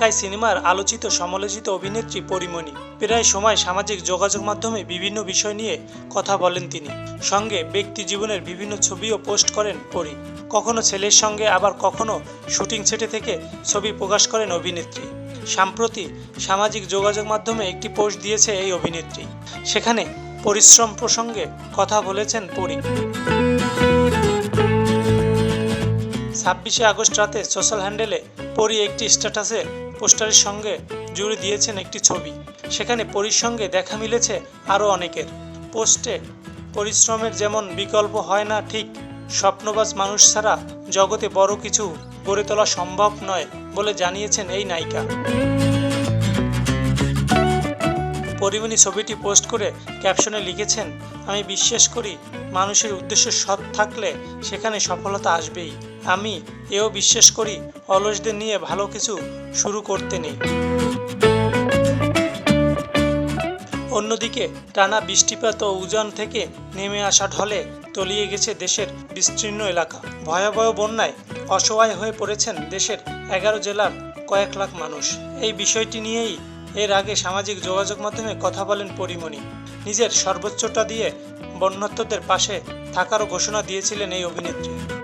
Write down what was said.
ঢাকায় সিনেমার আলোচিত সমালোচিত অভিনেত্রী পরিমণি। প্রায় সময় সামাজিক যোগাযোগ মাধ্যমে বিভিন্ন বিষয় নিয়ে কথা বলেন তিনি। সঙ্গে ব্যক্তি জীবনের বিভিন্ন ছবিও পোস্ট করেন পরি। কখনো ছেলের সঙ্গে, আবার কখনো শুটিং সেটে থেকে ছবি প্রকাশ করেন অভিনেত্রী। সাম্প্রতি সামাজিক যোগাযোগ মাধ্যমে একটি পোস্ট দিয়েছে এই অভিনেত্রী। সেখানে পরিশ্রম প্রসঙ্গে কথা বলেছেন পরি। ছাব্বিশে আগস্ট রাতে সোশ্যাল হ্যান্ডেলে পরি একটি স্ট্যাটাসে পোস্টারের সঙ্গে জুড়ে দিয়েছেন একটি ছবি। সেখানে পরির সঙ্গে দেখা মিলেছে আরও অনেকের। পোস্টে, পরিশ্রমের যেমন বিকল্প হয় না ঠিক, স্বপ্নবাজ মানুষ ছাড়া জগতে বড় কিছু গড়ে তোলা সম্ভব নয় বলে জানিয়েছেন এই নায়িকা। পরিমণি ছবিটি পোস্ট করে ক্যাপশনে লিখেছেন, আমি বিশ্বাস করি মানুষের উদ্দেশ্য সৎ থাকলে সেখানে সফলতা আসবেই। আমি এও বিশ্বাস করি অলসদের নিয়ে ভালো কিছু শুরু করতে নেই। অন্যদিকে টানা বৃষ্টিপাত ও উজান থেকে নেমে আসা ঢলে তলিয়ে গেছে দেশের বিস্তীর্ণ এলাকা। ভয়াবহ বন্যায় অসহায় হয়ে পড়েছেন দেশের এগারো জেলার কয়েক লাখ মানুষ। এই বিষয়টি নিয়েই এর আগে সামাজিক যোগাযোগ মাধ্যমে কথা বলেন পরিমণি। নিজের সর্বোচ্চটা দিয়ে বন্যাত্মদের পাশে থাকারও ঘোষণা দিয়েছিলেন এই অভিনেত্রী।